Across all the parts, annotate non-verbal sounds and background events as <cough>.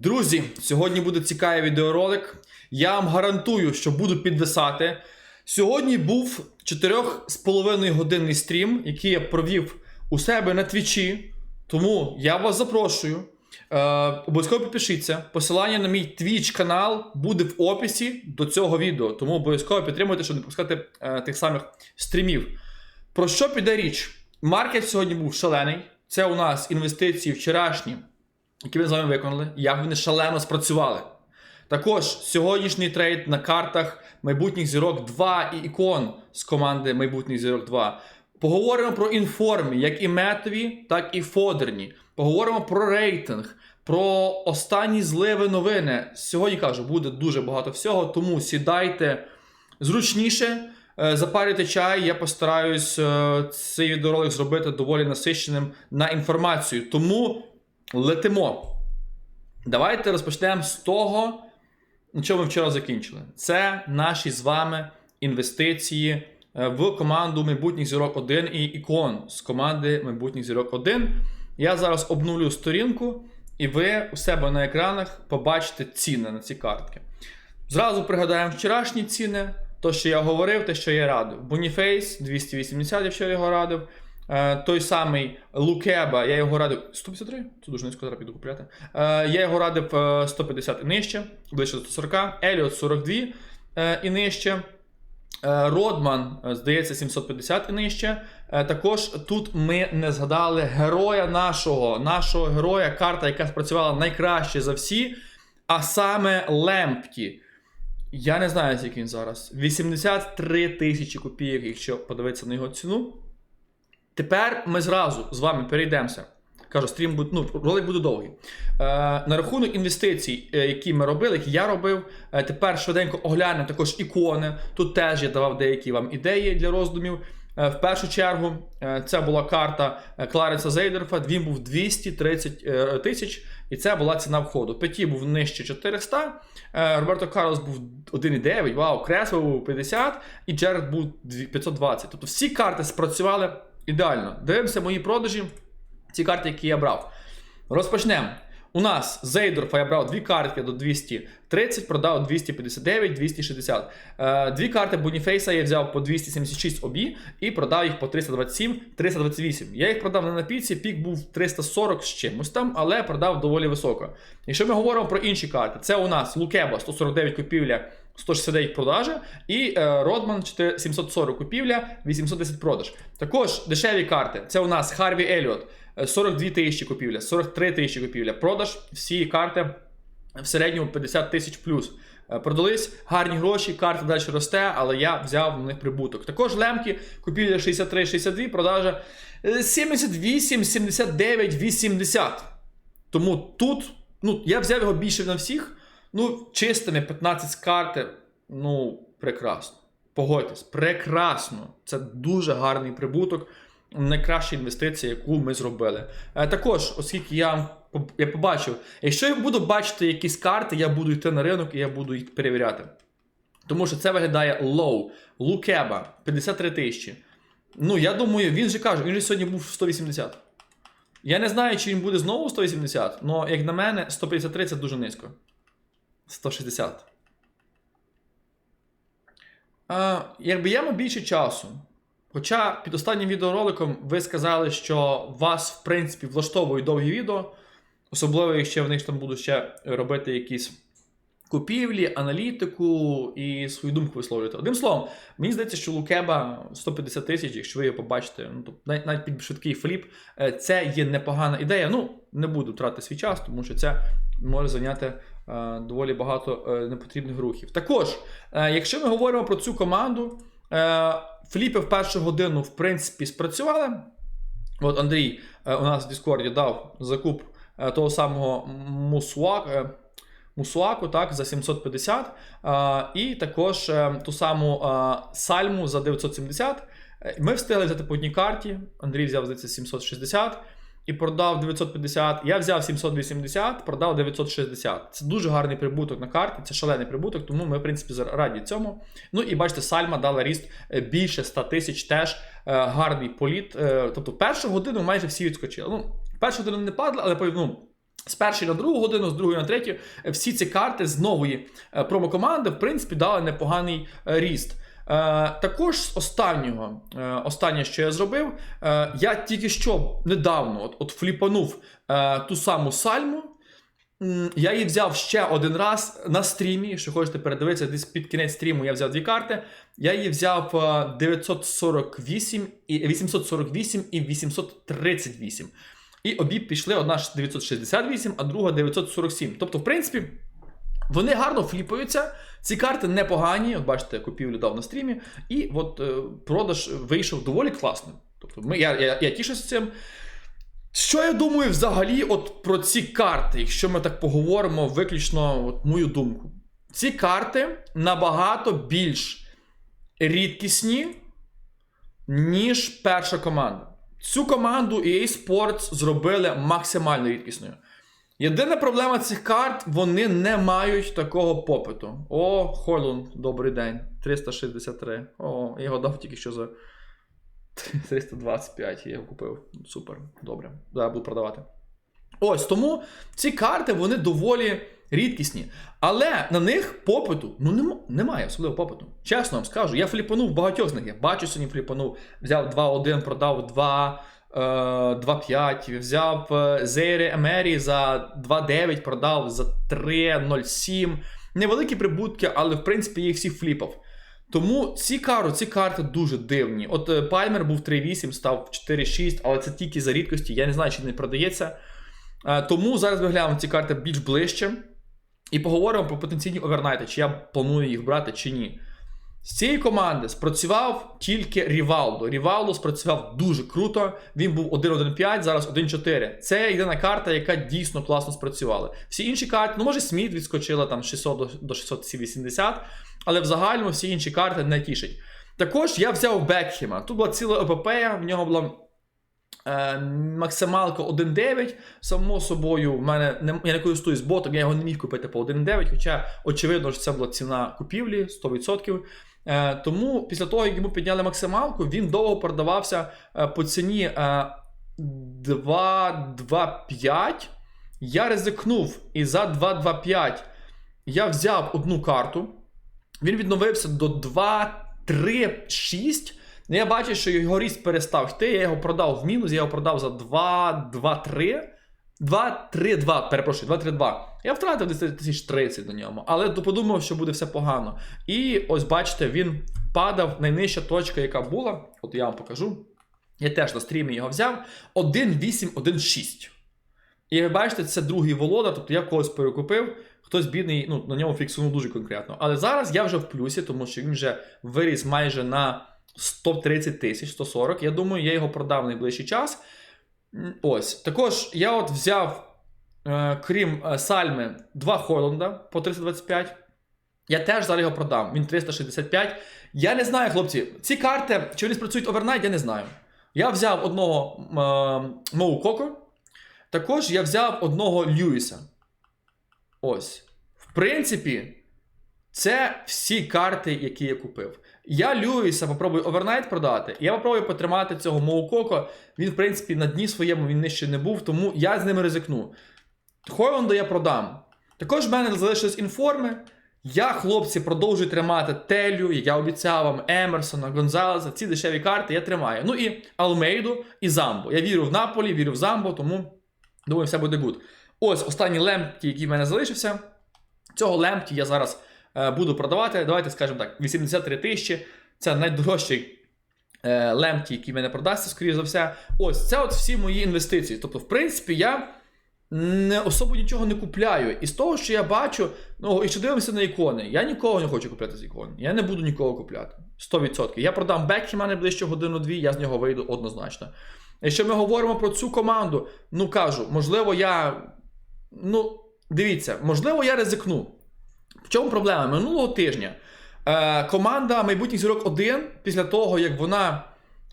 Друзі, сьогодні буде цікавий відеоролик. Я вам гарантую, що буду підвисати. Сьогодні був 4,5 годинний стрім, який я провів у себе на твічі. Тому я вас запрошую. Е, обов'язково підпишіться. Посилання на мій Twitch канал буде в описі до цього відео. Тому обов'язково підтримуйте, щоб не пропускати е, тих самих стрімів. Про що піде річ? Маркет сьогодні був шалений. Це у нас інвестиції вчорашні, які ми з вами виконали, як вони шалено спрацювали. Також сьогоднішній трейд на картах майбутніх зірок 2 і ікон з команди майбутніх зірок 2. Поговоримо про інформі, як і метові, так і фодерні. Поговоримо про рейтинг, про останні зливи новини. Сьогодні кажу, буде дуже багато всього, тому сідайте зручніше. е, Запарюйте чай, я постараюсь е, цей відеоролик зробити доволі насиченим на інформацію. Тому летимо. Давайте розпочнемо з того, на чому ми вчора закінчили. Це наші з вами інвестиції е, в команду майбутніх зірок 1 і ікон з команди майбутніх зірок 1. Я зараз обнулю сторінку, і ви у себе на екранах побачите ціни на ці картки. Зразу пригадаємо вчорашні ціни, то, що я говорив, те, що я радив. Boniface 280, якщо я його радив. Е, той самий Лукеба, я його радив 153? Це дуже низько зараз піду купляти. Е, я його радив е, 150 і нижче, ближче до 140. Еліот 42 е, і нижче. Е, Родман, е, здається, 750 і нижче. Е, Також тут ми не згадали героя нашого, нашого героя, карта, яка спрацювала найкраще за всі, а саме Лемпті. Я не знаю, скільки він зараз. 83 тисячі копійок, якщо подивитися на його ціну. Тепер ми зразу з вами перейдемося. Кажу, стрім буде, ну, ролик буде довгий. Е, на рахунок інвестицій, е, які ми робили, які я робив, е, тепер швиденько оглянемо також ікони. Тут теж я давав деякі вам ідеї для роздумів. Е, в першу чергу, це була карта Кларенса Зейдерфа. Він був 230 е, тисяч, і це була ціна входу. Петі був нижче 400, е, Роберто Карлос був 1,9, вау, Кресло був 50, і Джеред був 520. Тобто всі карти спрацювали ідеально. Дивимося мої продажі, ці карти, які я брав. Розпочнемо. У нас Зейдорфа я брав дві картки до 230, продав 259, 260. Е, дві карти Боніфейса я взяв по 276 обі і продав їх по 327, 328. Я їх продав не на піці, пік був 340 з чимось там, але продав доволі високо. Якщо ми говоримо про інші карти, це у нас Лукеба 149 купівля. 169 продажа і е, Родман 740 купівля, 810 продаж. Також дешеві карти. Це у нас Харві Еліот, е, 42 тисячі купівля, 43 тисячі купівля. Продаж всі карти в середньому 50 тисяч плюс. Е, Продались гарні гроші, карта далі росте, але я взяв на них прибуток. Також лемки, купівля 63-62, продажа е, 78, 79, 80. Тому тут, ну, я взяв його більше на всіх. Ну, чистими 15 з карти, ну, прекрасно. Погодьтесь, прекрасно. Це дуже гарний прибуток, найкраща інвестиція, яку ми зробили. Е, також, оскільки я, я побачив, якщо я буду бачити якісь карти, я буду йти на ринок і я буду їх перевіряти. Тому що це виглядає low. Лукеба 53 тисячі. Ну, я думаю, він же каже, він же сьогодні був 180. Я не знаю, чи він буде знову 180, але як на мене, 153 це дуже низько. 160. А, якби я мав більше часу. Хоча під останнім відеороликом ви сказали, що вас, в принципі, влаштовують довгі відео, особливо, якщо в них там буду ще робити якісь купівлі, аналітику і свою думку висловлювати. Одним словом, мені здається, що Лукеба 150 тисяч, якщо ви його побачите, ну, тобто навіть, навіть під швидкий фліп, е, це є непогана ідея. Ну, не буду тратити свій час, тому що це може зайняти е, доволі багато е, непотрібних рухів. Також, якщо ми говоримо про цю команду, фліпи в першу годину, в принципі, спрацювали. От Андрій у нас в Діскорді дав закуп того самого Мусуак, е, Мусуаку так, за 750, е, і також е, ту саму е, Сальму за 970. Е, Ми встигли взяти по одній карті. Андрій взяв здається 760 і продав 950. Я взяв 780, продав 960. Це дуже гарний прибуток на карті, це шалений прибуток, тому ми, в принципі, раді цьому. Ну і бачите, Сальма дала ріст е, більше 100 тисяч, теж гарний політ. Тобто першу годину майже всі відскочили. Ну, першу годину не падали, але ну, З першої на другу годину, з другої на третю, е, всі ці карти з нової е, промокоманди, в принципі, дали непоганий е, ріст. Також з останнього, останнє, що я зробив, я тільки що недавно от, от фліпанув ту саму сальму. Я її взяв ще один раз на стрімі. Якщо хочете передивитися, десь під кінець стріму я взяв дві карти. Я її взяв е, 948 і 848 і 838. І обі пішли одна ж 968, а друга 947. Тобто, в принципі, вони гарно фліпаються. Ці карти непогані. От бачите, купівлю дав на стрімі, і от е, продаж вийшов доволі класним. Тобто, ми, я, я, я тішуся цим. Що я думаю взагалі от про ці карти, якщо ми так поговоримо, виключно от мою думку. Ці карти набагато більш рідкісні, ніж перша команда. Цю команду EA Sports зробили максимально рідкісною. Єдина проблема цих карт, вони не мають такого попиту. О, Хойлун, добрий день. 363. О, я його дав тільки що за <laughs> 325. Я його купив. Супер, добре. Да, буду продавати. Ось тому ці карти вони доволі рідкісні. Але на них попиту ну немає особливого попиту. Чесно вам скажу, я фліпанув багатьох з них. Я бачу сьогодні фліпанув. Взяв 2-1, продав 2. е, 2.5, взяв е, Зейри Емері за 2.9, продав за 3.07. Невеликі прибутки, але в принципі їх всі фліпав. Тому ці карти, ці карти дуже дивні. От е, Пальмер був 3.8, став 4.6, але це тільки за рідкості. Я не знаю, чи не продається. Е, Тому зараз ми глянемо ці карти більш ближче і поговоримо про потенційні овернайти, чи я планую їх брати, чи ні. З цієї команди спрацював тільки Рівалдо. Рівалдо спрацював дуже круто. Він був 1.1.5, зараз 1.4. Це єдина карта, яка дійсно класно спрацювала. Всі інші карти, ну може Сміт відскочила там 600 до- до 680, але в загальному всі інші карти не тішать. Також я взяв Бекхема. Тут була ціла епопея, в нього була максималка 1.9. Само собою, в мене не, я не користуюсь ботом, я його не міг купити по 1.9, хоча очевидно, що це була ціна купівлі 100%. Е, тому після того, як йому підняли максималку, він довго продавався е, по ціні е, 2.25. Я ризикнув і за 2.25 я взяв одну карту. Він відновився до 2.3.6. Ну, Я бачу, що його ріст перестав йти. Я його продав в мінус, я його продав за 2.2.3. 2-3-2, перепрошую, 2-3-2. Я втратив десь тисяч 30 на ньому, але подумав, що буде все погано. І ось бачите, він падав найнижча точка, яка була. От я вам покажу. Я теж на стрімі його взяв. 1-8-1-6. І ви бачите, це другий володар, тобто я когось перекупив, хтось бідний, ну, на ньому фіксував дуже конкретно. Але зараз я вже в плюсі, тому що він вже виріс майже на 130 тисяч, 140. Я думаю, я його продав в найближчий час. Ось. Також я от взяв, е, крім е, Сальми, два Хойланда по 325. Я теж зараз його продам. Він 365. Я не знаю, хлопці, ці карти, чи вони спрацюють овернайт, я не знаю. Я взяв одного е, Моу Коко. Також я взяв одного Льюіса. Ось. В принципі, це всі карти, які я купив. Я Льюіса попробую овернайт продати. Я попробую потримати цього Моукоко. Він, в принципі, на дні своєму він нижче не був, тому я з ними ризикну. Хойланда я продам. Також в мене залишились інформи. Я, хлопці, продовжую тримати Телю, як я обіцяв вам, Емерсона, Гонзалеса, ці дешеві карти я тримаю. Ну і Алмейду і Замбо. Я вірю в Наполі, вірю в Замбо, тому думаю, все буде гуд. Ось останній лемпті, який в мене залишився. Цього лемпті я зараз буду продавати. Давайте скажемо так: 83 тисячі. Це найдорожчий е, який мене продасться, скоріш за все. Ось це от всі мої інвестиції. Тобто, в принципі, я не особо нічого не купляю. І з того, що я бачу, ну, і що дивимося на ікони, я нікого не хочу купляти з ікон. Я не буду нікого купляти. 100%. Я продам Бекхема найближче годину-дві, я з нього вийду однозначно. Якщо ми говоримо про цю команду, ну кажу, можливо, я. Ну, дивіться, можливо, я ризикну. В чому проблема? Минулого тижня е, команда майбутніх зірок 1, після того, як вона,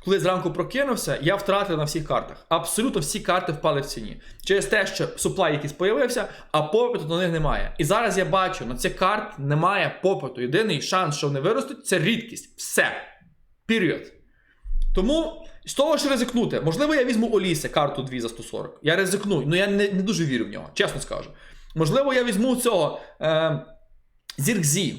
коли зранку прокинувся, я втратив на всіх картах. Абсолютно всі карти впали в ціні. Через те, що суплай якийсь появився, а попиту на них немає. І зараз я бачу, на цих карт немає попиту. Єдиний шанс, що вони виростуть, це рідкість. Все. Період. Тому З того ж ризикнути. Можливо, я візьму Олісе карту 2 за 140. Я ризикну, ну я не, не дуже вірю в нього, чесно скажу. Можливо, я візьму цього е, Зіркзі.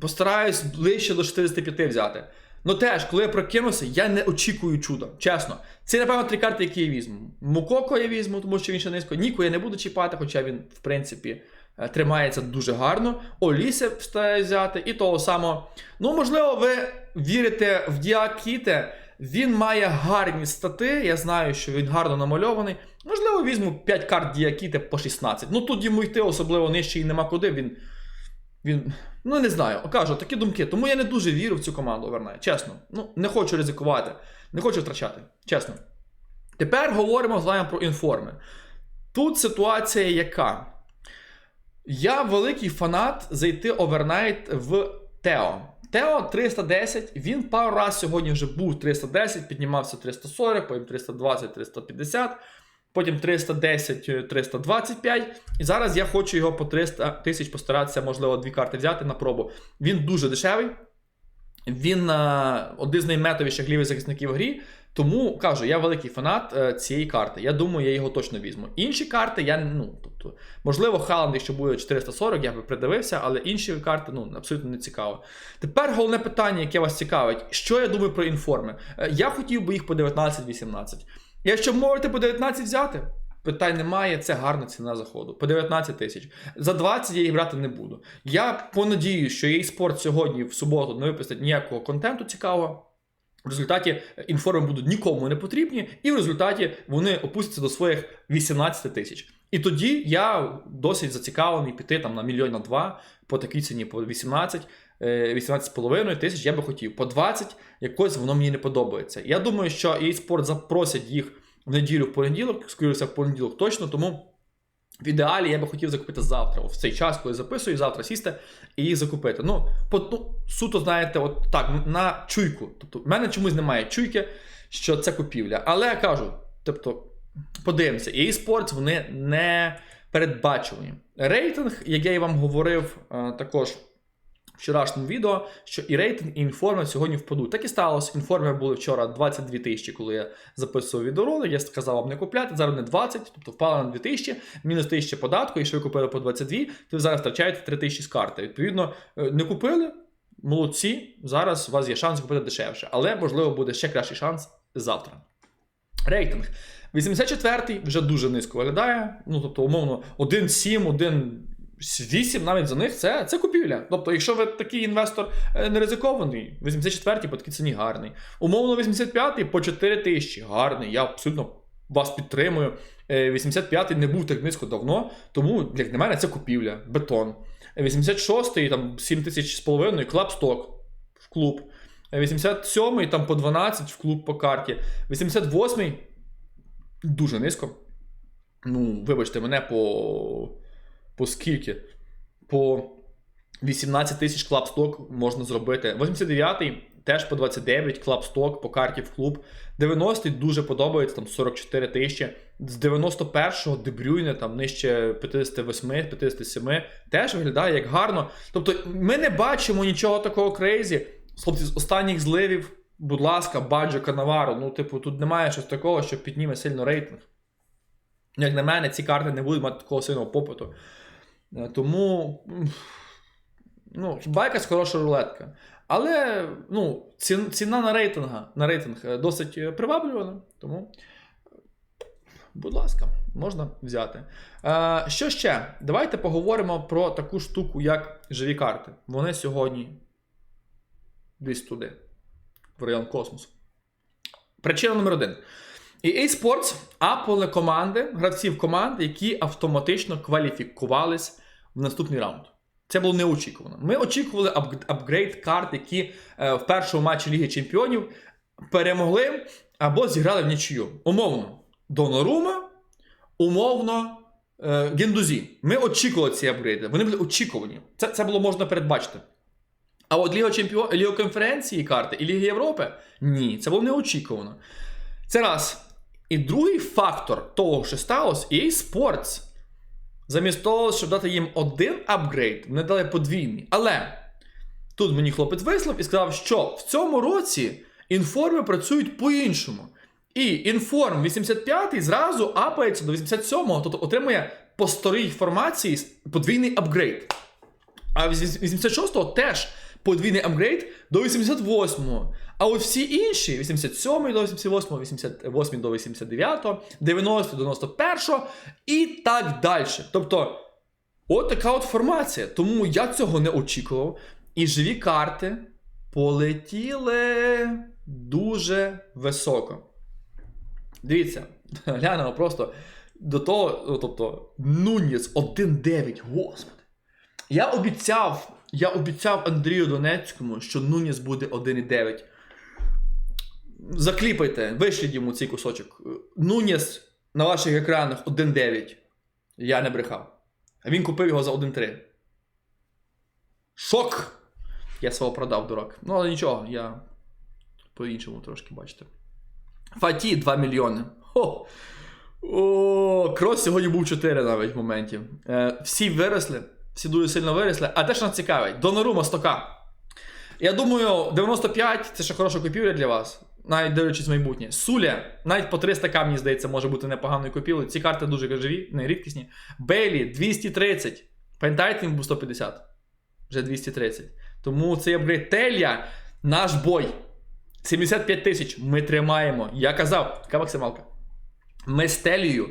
Постараюсь ближче до 65 взяти. Ну теж, коли я прокинувся, я не очікую чуда. Чесно. Це, напевно, три карти, які я візьму. Мукоко я візьму, тому що він ще низько. Ніку я не буду чіпати, хоча він, в принципі, е, тримається дуже гарно. Олісе встає взяти, і того самого. Ну, можливо, ви вірите в Діакіте. Він має гарні стати. Я знаю, що він гарно намальований. Можливо, візьму 5 карт Діакіте по 16. Ну тут йому йти особливо нижче і нема куди. Він. Він. Ну, не знаю, кажу, такі думки. Тому я не дуже вірю в цю команду Вернає. Чесно. Ну, не хочу ризикувати, не хочу втрачати. Чесно. Тепер говоримо з вами про інформи. Тут ситуація яка? Я великий фанат зайти овернайт в Тео. Тео 310, він пару раз сьогодні вже був 310, піднімався 340, потім 320, 350, потім 310, 325. І зараз я хочу його по 300 тисяч постаратися, можливо, дві карти взяти на пробу. Він дуже дешевий. Він е, один з найметовіших лівих захисників в грі. Тому кажу, я великий фанат е, цієї карти. Я думаю, я його точно візьму. Інші карти, я ну, тобто, можливо, Халанд, якщо буде 440, я би придивився, але інші карти ну, абсолютно не цікаво. Тепер головне питання, яке вас цікавить, що я думаю про інформи. Е, Я хотів би їх по 19-18. Якщо можете по 19 взяти, питань немає, це гарна ціна заходу. По 19 тисяч. За 20 я їх брати не буду. Я понадію, що eSport сьогодні в суботу не випустить ніякого контенту цікавого. В результаті інформи будуть нікому не потрібні, і в результаті вони опустяться до своїх 18 тисяч. І тоді я досить зацікавлений піти там на мільйон на два по такій ціні, по 18, е, 18,5 тисяч я би хотів. По 20 якось воно мені не подобається. Я думаю, що eSport запросять їх в неділю в понеділок, скоріше в понеділок точно, тому. В ідеалі я би хотів закупити завтра, в цей час, коли записую, завтра сісти і їх закупити. Ну, по, ну, суто, знаєте, от так, на чуйку. Тобто, в мене чомусь немає чуйки, що це купівля. Але я кажу, тобто, подивимося, і eSports вони не передбачувані. Рейтинг, як я і вам говорив, е, також вчорашньому відео, що і рейтинг, і інформи сьогодні впадуть. Так і сталося. Інформи були вчора 22 тисячі, коли я записував відеоролик. Я сказав вам не купляти. Зараз не 20, тобто впала на 2 тисячі, мінус 1000 податку, і що ви купили по 22, то ви зараз втрачаєте 3 тисячі з карти. Відповідно, е, не купили. Молодці, зараз у вас є шанс купити дешевше, але можливо буде ще кращий шанс завтра. Рейтинг. 84-й вже дуже низько виглядає. Ну, тобто, умовно, 1,7, 1,8 навіть за них це, це купівля. Тобто, якщо ви такий інвестор е, не ризикований, 84-й по такій ціні гарний. Умовно, 85-й по 4 тисячі гарний. Я абсолютно вас підтримую. Е, 85-й не був так низько давно, тому, як на мене, це купівля, бетон. 86-й там 7 тисяч з половиною, клабсток в клуб. 87-й там по 12 в клуб по карті. 88-й дуже низько. Ну, вибачте, мене по. По скільки? По 18 тисяч клабсток можна зробити. 89-й теж по 29 клабсток по карті в клуб. 90-й дуже подобається, там 44 тисячі. З 91-го Дебрюйне там нижче 58-57 теж виглядає як гарно. Тобто ми не бачимо нічого такого крейзі. Хлопці, з останніх зливів, будь ласка, Баджо Канавару. Ну, типу, тут немає щось такого, що підніме сильно рейтинг. Як на мене, ці карти не будуть мати такого сильного попиту. Е, Тому. Ну, якась хороша рулетка. Але ну, ціна на рейтинг, на рейтинг е, досить е, приваблювана. Тому, будь ласка, можна взяти. Що ще? Давайте поговоримо про таку штуку, як живі карти. Вони сьогодні десь туди, в район космосу. Причина номер один. EA Sports апали команди, гравців команд, які автоматично кваліфікувались в наступний раунд. Це було неочікувано. Ми очікували ап- апгрейд карт, які е, в першому матчі Ліги Чемпіонів перемогли або зіграли в нічию. Умовно, Донорума, умовно, е, Гендузі. Ми очікували ці апгрейди. Вони були очікувані. Це, це було можна передбачити. А от Ліга Чемпіон... Ліга конференції карти і Ліги Європи ні, це було неочікувано. Це раз. І другий фактор того, що сталося, EA Sports, замість того, щоб дати їм один апгрейд, вони дали подвійний. Але тут мені хлопець вислав і сказав, що в цьому році Інформи працюють по-іншому. І інформ 85 зразу апається до 87-го, тобто отримує по старій формації подвійний апгрейд. А 86-го теж подвійний апгрейд до 88-го. А от всі інші 87 до 88, 88 до 89, 90 до 91 і так далі. Тобто, от така от формація. Тому я цього не очікував. І живі карти полетіли дуже високо. Дивіться, <laughs> глянемо просто до того, ну, тобто, Нуніс 1-9, господи. Я обіцяв, я обіцяв Андрію Донецькому, що Нуніс буде 1,9. Закліпайте, вишліть йому цей кусочок. Нуніс на ваших екранах 1,9. Я не брехав. А він купив його за 1,3. Шок! Я свого продав, дурак. Ну, але нічого, я по-іншому трошки бачите. Фаті 2 мільйони. Хо! О, Крос сьогодні був 4 навіть в моменті. Е, всі виросли, всі дуже сильно виросли. А те, що нас цікавить, Донорума 100к. Я думаю, 95 це ще хороша купівля для вас, навіть дивлячись в майбутнє. Суля, навіть по 300к, мені здається, може бути непоганою купівлею. Ці карти дуже живі, не рідкісні. Бейлі 230. Пам'ятаєте, він був 150. Вже 230. Тому цей апгрейд Телля, наш бой. 75 тисяч ми тримаємо. Я казав, яка максималка? Ми з Телією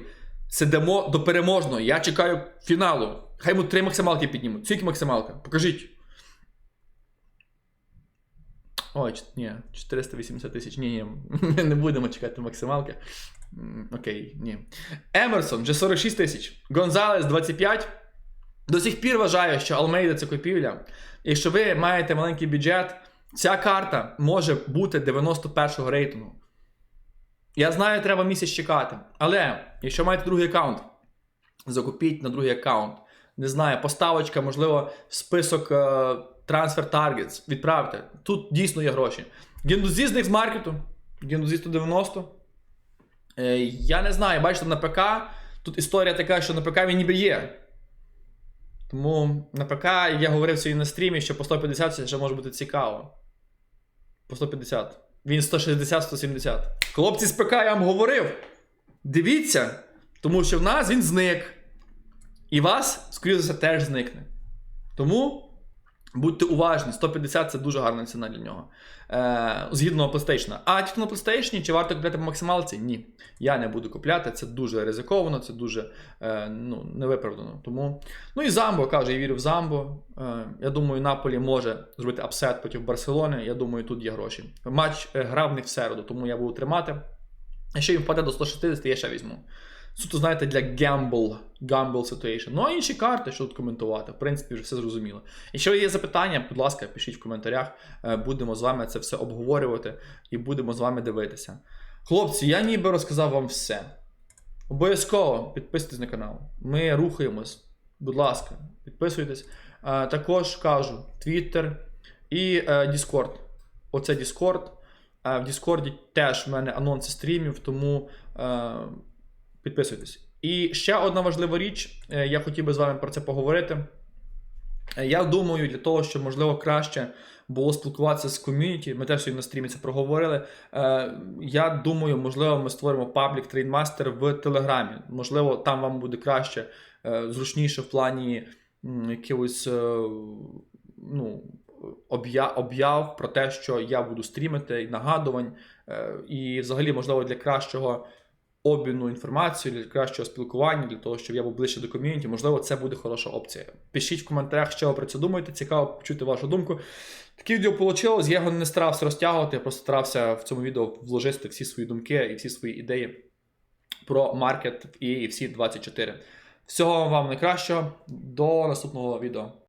сидимо до переможного. Я чекаю фіналу. Хай йому три максималки піднімуть. Скільки максималка? Покажіть. Ой, ні, 480 тисяч. Ні, ні, ми не будемо чекати максималки. Окей, ні. Емерсон вже 46 тисяч. Гонзалес 25. До сих пір вважаю, що Алмейда це купівля. Якщо ви маєте маленький бюджет, ця карта може бути 91-го рейтингу. Я знаю, треба місяць чекати. Але якщо маєте другий аккаунт, закупіть на другий аккаунт. Не знаю, поставочка, можливо, список е, Transfer Targets. Відправте. Тут дійсно є гроші. Гендузі з них з маркету. Гендузі 190. Е, я не знаю, бачите, на ПК. Тут історія така, що на ПК він ніби є. Тому на ПК я говорив сьогодні на стрімі, що по 150 це ще може бути цікаво. По 150. Він 160-170. Хлопці з ПК я вам говорив. Дивіться, тому що в нас він зник. І вас, скоріше за все, теж зникне. Тому будьте уважні, 150 це дуже гарна ціна для нього. Е, згідно PlayStation. А тільки на PlayStation, чи варто купляти по максималці? Ні. Я не буду купляти, це дуже ризиковано, це дуже е, ну, невиправдано. Тому. Ну і Замбо каже, я вірю в Замбо. Е, я думаю, Наполі може зробити апсет проти Барселони. Я думаю, тут є гроші. Матч е, грав них в середу, тому я буду тримати. Якщо він впаде до 160, я ще візьму. Суто, знаєте, для gamble, gamble situation. Ну а інші карти, що тут коментувати, в принципі, вже все зрозуміло. Якщо є запитання, будь ласка, пишіть в коментарях. Е, Будемо з вами це все обговорювати і будемо з вами дивитися. Хлопці, я ніби розказав вам все. Обов'язково підписуйтесь на канал. Ми рухаємось. Будь ласка, підписуйтесь. Е, Також кажу Twitter і е, Discord. Оце Discord. В Discord теж в мене анонси стрімів, тому підписуйтесь. І ще одна важлива річ, е, я хотів би з вами про це поговорити. Е, Я думаю, для того, щоб можливо краще було спілкуватися з ком'юніті, ми теж сьогодні на стрімі це проговорили. Е, Я думаю, можливо, ми створимо паблік трейдмастер в Телеграмі. Можливо, там вам буде краще, зручніше в плані якихось ну, об'яв про те, що я буду стрімити, і нагадувань. І взагалі, можливо, для кращого обміну інформацією, для кращого спілкування, для того, щоб я був ближче до ком'юніті, можливо, це буде хороша опція. Пишіть в коментарях, що ви про це думаєте. Цікаво почути вашу думку. Таке відео вийшло. Я його не старався розтягувати, я просто старався в цьому відео вложити всі свої думки і всі свої ідеї про маркет EA всі 24. Всього вам найкращого. До наступного відео.